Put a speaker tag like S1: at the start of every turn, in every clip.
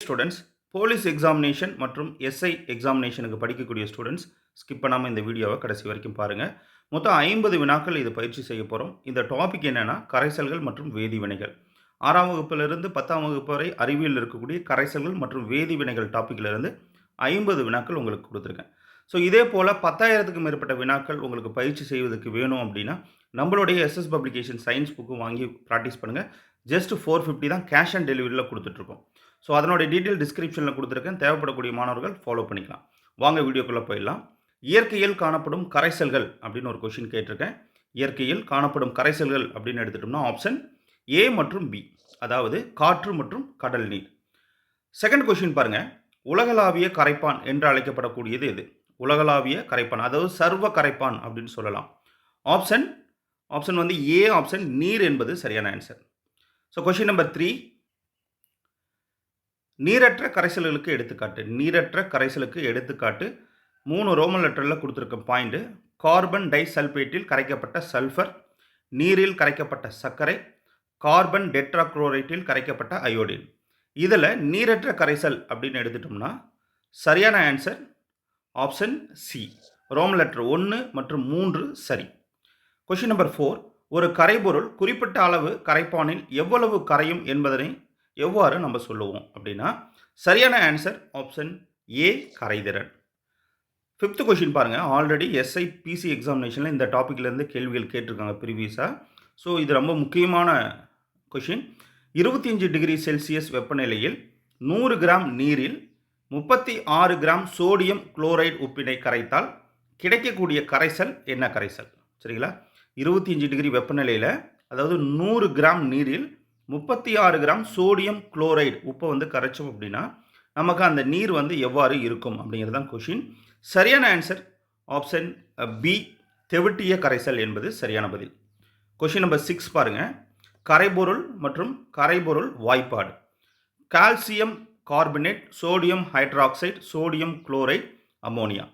S1: Students police examination மற்றும் SI எக்ஸாமினேஷனுக்கு படிக்கக்கூடிய ஸ்டூடெண்ட்ஸ் ஸ்கிப் பண்ணாமல் இந்த வீடியோவை கடைசி வரைக்கும் பாருங்கள் மொத்தம் ஐம்பது வினாக்கள் இது பயிற்சி செய்ய போகிறோம் இந்த டாபிக் என்னென்னா கரைசல்கள் மற்றும் வேதிவினைகள் ஆறாம் வகுப்பிலிருந்து பத்தாம் வகுப்பு வரை அறிவியல் இருக்கக்கூடிய கரைசல்கள் மற்றும் வேதிவினைகள் டாப்பிக்கிலிருந்து ஐம்பது வினாக்கள் உங்களுக்கு கொடுத்துருக்கேன். ஸோ இதே போல் பத்தாயிரத்துக்கும் மேற்பட்ட வினாக்கள் உங்களுக்கு பயிற்சி செய்வதற்கு வேணும் அப்படின்னா நம்மளுடைய எஸ்எஸ் பப்ளிகேஷன் சயின்ஸ் புக்கு வாங்கி ப்ராக்டிஸ் பண்ணுங்கள் ஜஸ்ட் ஃபோர் ஃபிஃப்டி தான் கேஷ் ஆன் டெலிவரியில் கொடுத்துட்ருக்கோம் ஸோ அதனுடைய டீட்டெயில் டிஸ்கிரிப்ஷனில் கொடுத்துருக்கேன். தேவைப்படக்கூடிய மாணவர்கள் ஃபாலோ பண்ணிக்கலாம். வாங்க வீடியோக்குள்ளே போயிடலாம். இயற்கையில் காணப்படும் கரைசல்கள் அப்படின்னு ஒரு கொஷின் கேட்டிருக்கேன். இயற்கையில் காணப்படும் கரைசல்கள் அப்படின்னு எடுத்துட்டோம்னா ஆப்ஷன் ஏ மற்றும் பி அதாவது காற்று மற்றும் கடல் நீர். செகண்ட் கொஷின் பாருங்கள் உலகளாவிய கரைப்பான் என்று அழைக்கப்படக்கூடியது எது? உலகளாவிய கரைப்பான் அதாவது சர்வ கரைப்பான் அப்படின்னு சொல்லலாம். ஆப்ஷன் ஆப்ஷன் வந்து ஏ ஆப்ஷன் நீர் என்பது சரியான answer so question number three நீரற்ற கரைசல்களுக்கு எடுத்துக்காட்டு. நீரற்ற கரைசலுக்கு எடுத்துக்காட்டு. மூணு ரோமன் லெட்டரில் கொடுத்துருக்க பாயிண்ட்டு கார்பன் டை சல்பேட்டில் கரைக்கப்பட்ட சல்ஃபர் நீரில் கரைக்கப்பட்ட சர்க்கரை கார்பன் டெட்ராக்ளோரைட்டில் கரைக்கப்பட்ட அயோடின் இதில் நீரற்ற கரைசல் அப்படின்னு எடுத்துட்டோம்னா சரியான answer option C Roman letter ஒன்று மற்றும் மூன்று சரி. கொஷின் நம்பர் ஃபோர் ஒரு கரைபொருள் குறிப்பிட்ட அளவு கரைப்பானில் எவ்வளவு கரையும் என்பதனை எவ்வாறு நம்ம சொல்லுவோம் அப்படின்னா சரியான ஆன்சர் ஆப்ஷன் ஏ கரைதிறன். ஃபிஃப்த் கொஷின் பாருங்கள் ஆல்ரெடி எஸ்ஐ பிசி எக்ஸாமினேஷனில் இந்த டாப்பிக்லேருந்து கேள்விகள் கேட்டிருக்காங்க ப்ரீவியஸாக ஸோ இது ரொம்ப முக்கியமான கொஷின் இருபத்தி அஞ்சு டிகிரி செல்சியஸ் வெப்பநிலையில் நூறு கிராம் நீரில் முப்பத்தி ஆறு கிராம் சோடியம் குளோரைடு உப்பினை கரைத்தால் கிடைக்கக்கூடிய கரைசல் என்ன கரைசல்? சரிங்களா? இருபத்தி அஞ்சு டிகிரி வெப்பநிலையில் அதாவது நூறு கிராம் நீரில் முப்பத்தி ஆறு கிராம் சோடியம் குளோரைடு உப்பை வந்து கரைச்சோம் அப்படின்னா நமக்கு அந்த நீர் வந்து எவ்வாறு இருக்கும் அப்படிங்கிறது தான் கொஷின் சரியான ஆன்சர் ஆப்ஷன் பி தெவிட்டிய கரைசல் என்பது சரியான பதில். கொஷின் நம்பர் சிக்ஸ் பாருங்கள் கரைபொருள் மற்றும் கரைபொருள் வாய்ப்பாடு. Calcium carbonate sodium hydroxide sodium chloride ammonia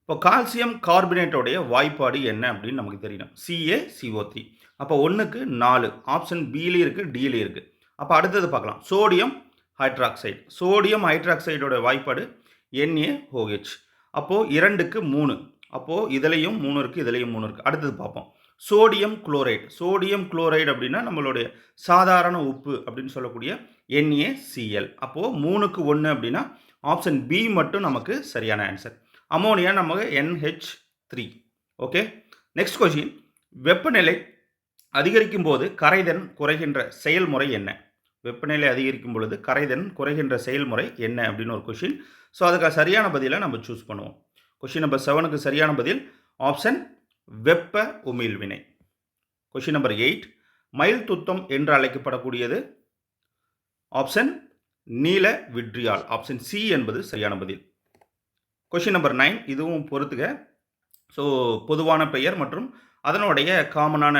S1: இப்போ கால்சியம் கார்பனேட்டோடைய வாய்ப்பாடு என்ன அப்படின்னு நமக்கு தெரியணும். சிஏ சிஓ த்ரீ அப்போ ஒன்றுக்கு நாலு. ஆப்ஷன் பிலையும் இருக்குது டிலையும் இருக்குது அப்போ அடுத்தது பார்க்கலாம். சோடியம் ஹைட்ராக்சைடு சோடியம் ஹைட்ராக்சைடோட வாய்ப்பாடு என்ஏ ஓஹெச் அப்போது இரண்டுக்கு மூணு. அப்போது இதுலேயும் மூணு இருக்குது இதுலேயும் மூணு இருக்குது அடுத்தது பார்ப்போம். சோடியம் குளோரைடு சோடியம் குளோரைடு அப்படின்னா நம்மளுடைய சாதாரண உப்பு அப்படின்னு சொல்லக்கூடிய என்ஏ சிஎல் அப்போது மூணுக்கு ஒன்று அப்படின்னா ஆப்ஷன் பி மட்டும் நமக்கு சரியான ஆன்சர் அமோனியா நமக்கு NH three okay next question வெப்பநிலை அதிகரிக்கும் போது கரைதன் குறைகின்ற செயல்முறை என்ன? வெப்பநிலை அதிகரிக்கும் பொழுது கரைதன் குறைகின்ற செயல்முறை என்ன? அப்படின்னு ஒரு கொஷின் ஸோ அதுக்காக சரியான பதிலை நம்ம சூஸ் பண்ணுவோம். கொஷின் நம்பர் செவனுக்கு சரியான பதில் ஆப்ஷன் வெப்ப உமிழ்வினை. கொஷின் நம்பர் எயிட் மயில் துத்தம் என்று அழைக்கப்படக்கூடியது. ஆப்ஷன் நீல விட்ரியால். ஆப்ஷன் சி என்பது சரியான பதில். கொஷின் நம்பர் நைன் இதுவும் பொறுத்துக. ஸோ பொதுவான பெயர் மற்றும் அதனுடைய காமனான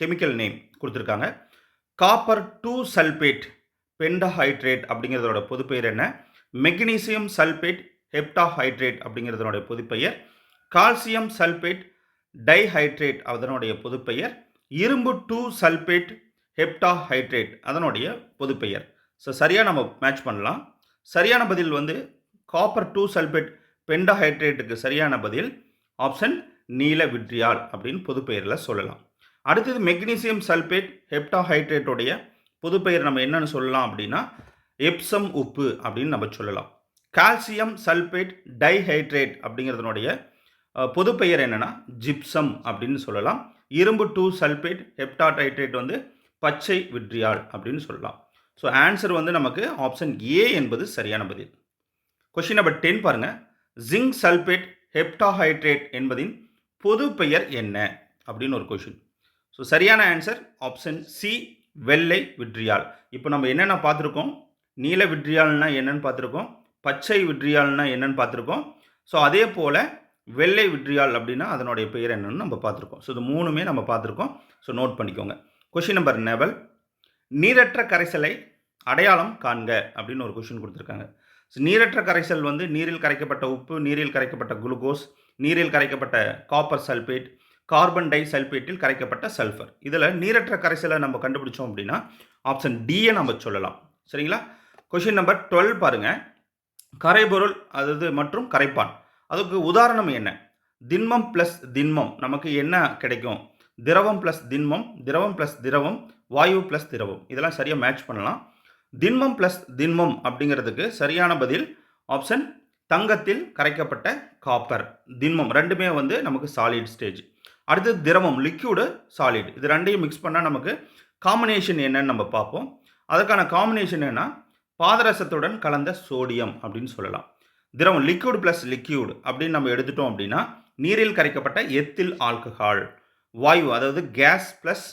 S1: கெமிக்கல் நேம் கொடுத்துருக்காங்க. காப்பர் டூ சல்பேட் பெண்டஹைட்ரேட் அப்படிங்கிறதோட பொதுப்பெயர் என்ன? மெக்னீசியம் சல்பேட் ஹெப்டாஹைட்ரேட் அப்படிங்கிறதனுடைய பொதுப்பெயர். கால்சியம் சல்பேட் டைஹைட்ரேட் அதனுடைய பொதுப்பெயர். இரும்பு டூ சல்பேட் ஹெப்டாஹைட்ரேட் அதனுடைய பொதுப்பெயர். ஸோ சரியாக நம்ம மேட்ச் பண்ணலாம். சரியான பதில் வந்து காப்பர் டூ சல்பேட் பெண்டாஹைட்ரேட்டுக்கு சரியான பதில் ஆப்ஷன் நீல விட்ரியால் அப்படின்னு பொதுப்பெயரில் சொல்லலாம். அடுத்தது மெக்னீசியம் சல்பேட் ஹெப்டாஹைட்ரேட்டோடைய பொதுப்பெயர் நம்ம என்னன்னு சொல்லலாம் அப்படின்னா எப்சம் உப்பு அப்படின்னு நம்ம சொல்லலாம். கால்சியம் சல்பேட் டைஹைட்ரேட் அப்படிங்கிறதுனுடைய பொதுப்பெயர் என்னென்னா ஜிப்சம் அப்படின்னு சொல்லலாம். இரும்பு டூ சல்பேட் ஹெப்டாடைட்ரேட் வந்து பச்சை விட்ரியால் அப்படின்னு சொல்லலாம். ஸோ ஆன்சர் வந்து நமக்கு ஆப்ஷன் ஏ என்பது சரியான பதில். கொஷின் நம்பர் டென் பாருங்கள் ஜிங்க் சல்பேட் ஹெப்டாஹைட்ரேட் என்பதின் பொது பெயர் என்ன? அப்படின்னு ஒரு கொஷின் ஸோ சரியான ஆன்சர் ஆப்ஷன் சி வெள்ளை விட்ரியால் இப்போ நம்ம என்னென்ன பார்த்துருக்கோம்? நீல விட்ரியால்னா என்னென்னு பார்த்துருக்கோம். பச்சை விட்ரியால்னா என்னென்னு பார்த்துருக்கோம். ஸோ அதே போல் வெள்ளை விட்ரியால் அப்படின்னா அதனுடைய பெயர் என்னென்னு நம்ம பார்த்துருக்கோம். ஸோ இது மூணுமே நம்ம பார்த்துருக்கோம். ஸோ நோட் பண்ணிக்கோங்க. கொஷின் நம்பர் நெவல் நீரற்ற கரைசலை அடையாளம் காண்க அப்படின்னு ஒரு கொஷின் கொடுத்துருக்காங்க. ஸோ நீரற்ற கரைசல் வந்து நீரில் கரைக்கப்பட்ட உப்பு நீரில் கரைக்கப்பட்ட குளுக்கோஸ் நீரில் கரைக்கப்பட்ட காப்பர் சல்பேட் கார்பன் டை சல்பேட்டில் கரைக்கப்பட்ட சல்ஃபர் இதில் நீரற்ற கரைசலை நம்ம கண்டுபிடிச்சோம் அப்படின்னா ஆப்ஷன் டியை நம்ம சொல்லலாம். சரிங்களா? கொஷின் நம்பர் டுவெல் பாருங்க. கரைபொருள் அதாவது மற்றும் கரைப்பான். அதுக்கு உதாரணம் என்ன? திண்மம் ப்ளஸ் திண்மம். நமக்கு என்ன கிடைக்கும்? திரவம் ப்ளஸ் திண்மம் திரவம் ப்ளஸ் திரவம் வாயு ப்ளஸ் திரவம். இதெல்லாம் சரியாக மேட்ச் பண்ணலாம். திண்மம் ப்ளஸ் திண்மம் அப்படிங்கிறதுக்கு சரியான பதில் ஆப்ஷன் தங்கத்தில் கரைக்கப்பட்ட காப்பர் திண்மம். ரெண்டுமே வந்து நமக்கு சாலிட் ஸ்டேஜ் அடுத்தது திரவம் லிக்யூடு சாலிட் இது ரெண்டையும் மிக்ஸ் பண்ணால் நமக்கு காம்பினேஷன் என்னன்னு நம்ம பார்ப்போம். அதுக்கான காம்பினேஷன் என்ன பாதரசத்துடன் கலந்த சோடியம் அப்படின்னு சொல்லலாம். திரவம் லிக்யூட் ப்ளஸ் லிக்யூட் அப்படின்னு நம்ம எடுத்துட்டோம் அப்படின்னா நீரில் கரைக்கப்பட்ட எத்தில் ஆல்கஹால் வாயு அதாவது கேஸ் ப்ளஸ்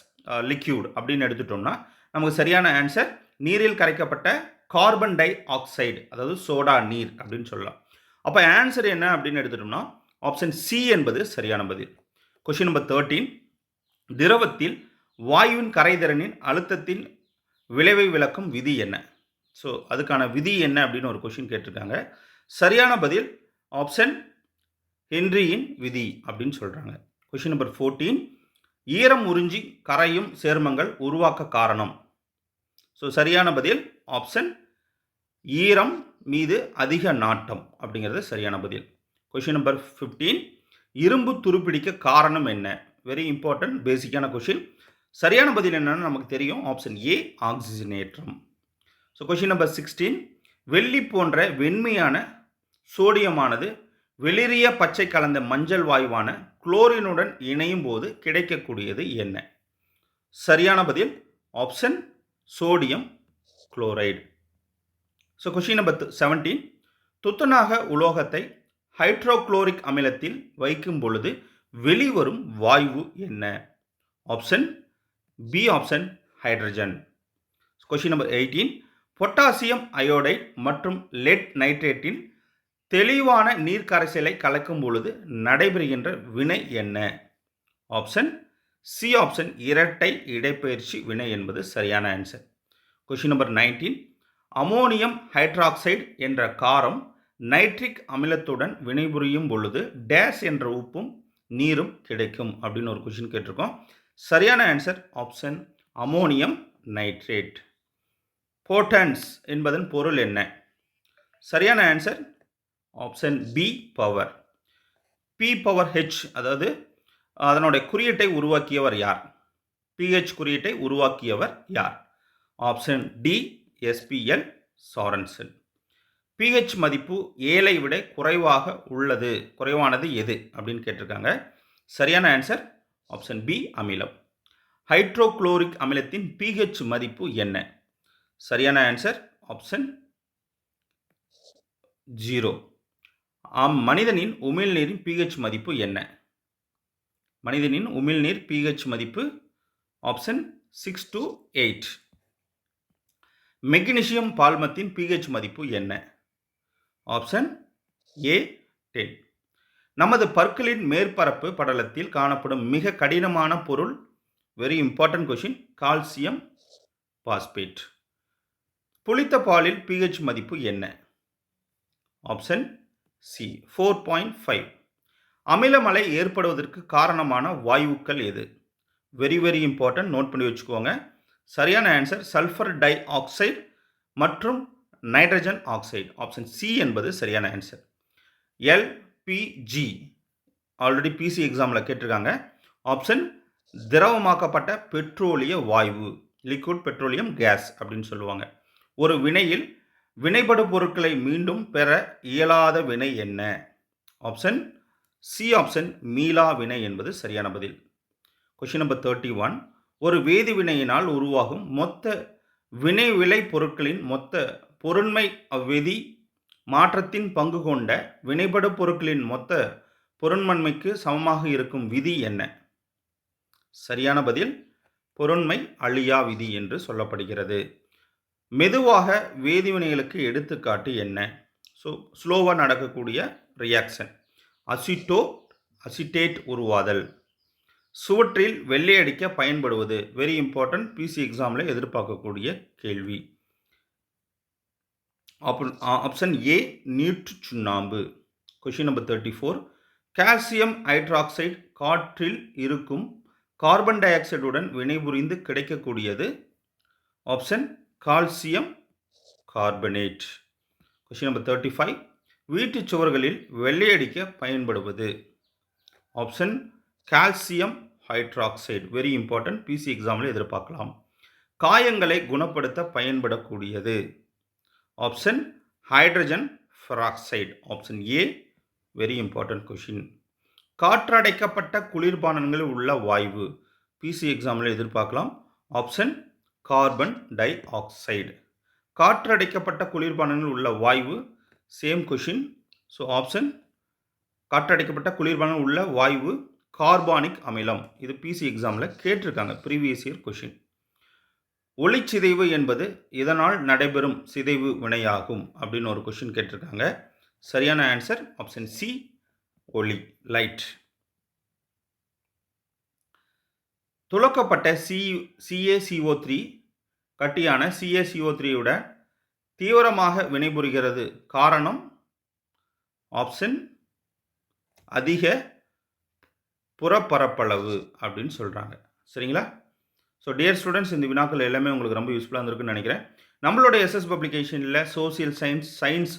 S1: லிக்யூட் அப்படின்னு எடுத்துட்டோம்னா நமக்கு சரியான ஆன்சர் நீரில் கரைக்கப்பட்ட கார்பன் டை ஆக்சைடு அதாவது சோடா நீர் அப்படின்னு சொல்லலாம். அப்போ ஆன்சர் என்ன அப்படின்னு எடுத்துட்டோம்னா ஆப்ஷன் சி என்பது சரியான பதில். கொஷின் நம்பர் தேர்ட்டீன் திரவத்தில் வாயுவின் கரைதிறனின் அழுத்தத்தின் விளைவை விளக்கும் விதி என்ன? ஸோ அதுக்கான விதி என்ன அப்படின்னு ஒரு கொஷின் கேட்டிருக்காங்க. சரியான பதில் ஆப்ஷன் ஹென்ரியின் விதி அப்படின்னு சொல்கிறாங்க கொஷின் நம்பர் ஃபோர்டீன் ஈரம் உறிஞ்சி கரையும் சேர்மங்கள் உருவாக்க காரணம். ஸோ சரியான பதில் ஆப்ஷன் ஈரம் மீது அதிக நாட்டம் அப்படிங்கிறது சரியான பதில். கொஷின் நம்பர் ஃபிஃப்டீன் இரும்பு துருப்பிடிக்க காரணம் என்ன? வெரி இம்பார்ட்டன்ட் பேசிக்கான கொஷின் சரியான பதில் என்னென்னு நமக்கு தெரியும். ஆப்ஷன் ஏ ஆக்சிஜனேற்றம் ஸோ கொஷின் நம்பர் சிக்ஸ்டீன் வெள்ளி போன்ற வெண்மையான சோடியமானது வெளிரிய பச்சை கலந்த மஞ்சள் வாயுவான குளோரினுடன் இணையும் போது கிடைக்கக்கூடியது என்ன? சரியான பதில் option sodium chloride so question number seventeen துத்தநாக உலோகத்தை ஹைட்ரோக்ளோரிக் அமிலத்தில் வைக்கும் பொழுது வெளிவரும் வாயு என்ன? Option B option hydrogen question number eighteen potassium iodide மற்றும் லெட் நைட்ரேட்டின் தெளிவான நீர் கரைசலை கலக்கும் பொழுது நடைபெறுகின்ற வினை என்ன? ஆப்ஷன் சி ஆப்ஷன் இரட்டை இடைப்பயிற்சி வினை என்பது சரியான answer question number nineteen ammonium hydroxide என்ற காரம் நைட்ரிக் அமிலத்துடன் வினைபுரியும் பொழுது டேஸ் என்ற உப்பும் நீரும் கிடைக்கும் அப்படின்னு ஒரு கொஷின் கேட்டிருக்கோம். சரியான ஆன்சர் ஆப்ஷன் அமோனியம் நைட்ரேட் போட்டன்ஸ் என்பதன் பொருள் என்ன? சரியான answer option P power P power H அதாவது அதனுடைய குறியீட்டை உருவாக்கியவர் யார்? பிஹெச் குறியீட்டை உருவாக்கியவர் யார்? Option D SPL Sorensen pH மதிப்பு ஏழை விட குறைவாக உள்ளது. குறைவானது எது? அப்படின்னு கேட்டிருக்காங்க. சரியான ஆன்சர் ஆப்ஷன் பி அமிலம். ஹைட்ரோக்ளோரிக் அமிலத்தின் பிஹெச் மதிப்பு என்ன? சரியான ஆன்சர் ஆப்ஷன் ஜீரோ ஆம் மனிதனின் உமிழ்நீரின் பிஹெச் மதிப்பு என்ன? மனிதனின் உமிழ்நீர் பிஹெச் மதிப்பு option six to eight magnesium பால்மத்தின் pH மதிப்பு என்ன? ஆப்ஷன் ஏ டென் நமது பற்களின் மேற்பரப்பு படலத்தில் காணப்படும் மிக கடினமான பொருள் very important question calcium phosphate புளித்த பாலில் பிஹெச் மதிப்பு என்ன? Option C four point five அமிலமலை ஏற்படுவதற்கு காரணமான வாயுக்கள் எது? வெரி வெரி இம்பார்ட்டன்ட் நோட் பண்ணி வச்சுக்கோங்க. சரியான ஆன்சர் சல்ஃபர் டை ஆக்சைடு மற்றும் நைட்ரஜன் ஆக்சைடு ஆப்ஷன் சி என்பது சரியான ஆன்சர் எல்பிஜி ஆல்ரெடி பிசி எக்ஸாமில் கேட்டிருக்காங்க. ஆப்ஷன் திரவமாக்கப்பட்ட பெட்ரோலிய வாயு லிக்விட் பெட்ரோலியம் கேஸ் அப்படின்னு சொல்லுவாங்க. ஒரு வினையில் வினைபடு பொருட்களை மீண்டும் பெற இயலாத வினை என்ன? ஆப்ஷன் சி ஆப்ஷன் மீளா வினை என்பது சரியான பதில். கொஷின் நம்பர் தேர்ட்டி ஒன் ஒரு வேதி வினையினால் உருவாகும் மொத்த வினை விளை பொருட்களின் மொத்த பொருண்மை அவ்விதி மாற்றத்தின் பங்கு கொண்ட வினைபடு பொருட்களின் மொத்த பொருண்மன்மைக்கு சமமாக இருக்கும் விதி என்ன? சரியான பதில் பொருண்மை அழியா விதி என்று சொல்லப்படுகிறது. மெதுவாக வேதிவினைகளுக்கு எடுத்துக்காட்டு என்ன? ஸோ ஸ்லோவாக நடக்கக்கூடிய ரியாக்ஷன் அசிட்டோ அசிட்டேட் உருவாதல். சுவற்றில் வெள்ளையடிக்க பயன்படுவது வெரி இம்பார்ட்டன்ட் பிசி எக்ஸாமில் எதிர்பார்க்கக்கூடிய கேள்வி. ஆப்ஷன் ஏ நீட்டு சுண்ணாம்பு. Question number thirty four calcium hydroxide காற்றில் இருக்கும் கார்பன் டை ஆக்சைடுடன் வினைபுரிந்து கிடைக்கக்கூடியது. Option calcium carbonate question number thirty five வீட்டுச் சுவர்களில் வெள்ளையடிக்க பயன்படுவது. Option calcium hydroxide very important PC எக்ஸாமில் எதிர்பார்க்கலாம். காயங்களை குணப்படுத்த பயன்படக்கூடியது. Option hydrogen peroxide option A very important question காற்றடைக்கப்பட்ட குளிர்பானங்களில் உள்ள வாய்வு. பிசி எக்ஸாமில் எதிர்பார்க்கலாம். ஆப்ஷன் கார்பன் டை ஆக்சைடு காற்றடைக்கப்பட்ட குளிர்பானங்களில் உள்ள வாய்வு சேம் கொஷின் ஸோ ஆப்ஷன் காற்றடைக்கப்பட்ட குளிர்பானம் உள்ள வாய்வு கார்பானிக் அமிலம். இது பிசி எக்ஸாமில் கேட்டிருக்காங்க ப்ரீவியஸ் இயர் கொஷின் ஒளிச்சிதைவு என்பது இதனால் நடைபெறும் சிதைவு வினையாகும் அப்படின்னு ஒரு கொஷின் கேட்டிருக்காங்க. சரியான ஆன்சர் ஆப்ஷன் சி ஒளி லைட் துலக்கப்பட்ட சி சிஏசிஓ த்ரீ கட்டியான சிஏசிஓ த்ரீயோட தீவிரமாக வினைபுரிகிறது காரணம் ஆப்ஷன் அதிக புறப்பரப்பளவு அப்படின்னு சொல்கிறாங்க சரிங்களா? ஸோ டியர் ஸ்டூடெண்ட்ஸ் இந்த வினாக்கள் எல்லாமே உங்களுக்கு ரொம்ப யூஸ்ஃபுல்லாக இருந்திருக்குன்னு நினைக்கிறேன். நம்மளோட எஸ்எஸ் பப்ளிகேஷனில் சோசியல் சயின்ஸ் சயின்ஸ்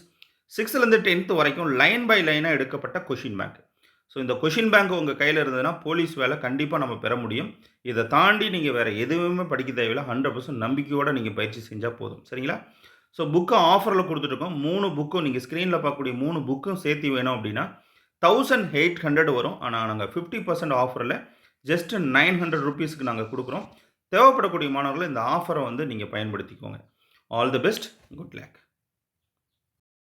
S1: சிக்ஸ்த்துலேருந்து டென்த்து வரைக்கும் லைன் பை லைனாக எடுக்கப்பட்ட கொஷின் பேங்க் ஸோ இந்த கொஷின் பேங்க் உங்கள் கையில் இருந்ததுன்னா போலீஸ் வேலை கண்டிப்பாக நம்ம பெற முடியும். இதை தாண்டி நீங்கள் வேறு எதுவுமே படிக்க தேவையில்லை. ஹண்ட்ரட் பர்சன்ட் நம்பிக்கையோடு நீங்கள் பயிற்சி செஞ்சால் போதும். சரிங்களா? ஸோ புக்கை ஆஃபரில் கொடுத்துட்ருக்கோம் மூணு புக்கும் நீங்கள் ஸ்க்ரீனில் பார்க்கக்கூடிய மூணு புக்கும் சேர்த்து வேணும் அப்படின்னா தௌசண்ட் எயிட் ஹண்ட்ரட் வரும். ஆனால் நாங்கள் ஃபிஃப்டி பர்சன்ட் ஆஃபரில் ஜஸ்ட் நைன் ஹண்ட்ரட் ருபீஸ்க்கு நாங்கள் கொடுக்குறோம். தேவைப்படக்கூடிய மாணவர்கள் இந்த ஆஃபரை வந்து நீங்கள் பயன்படுத்திக்கோங்க. All the best good luck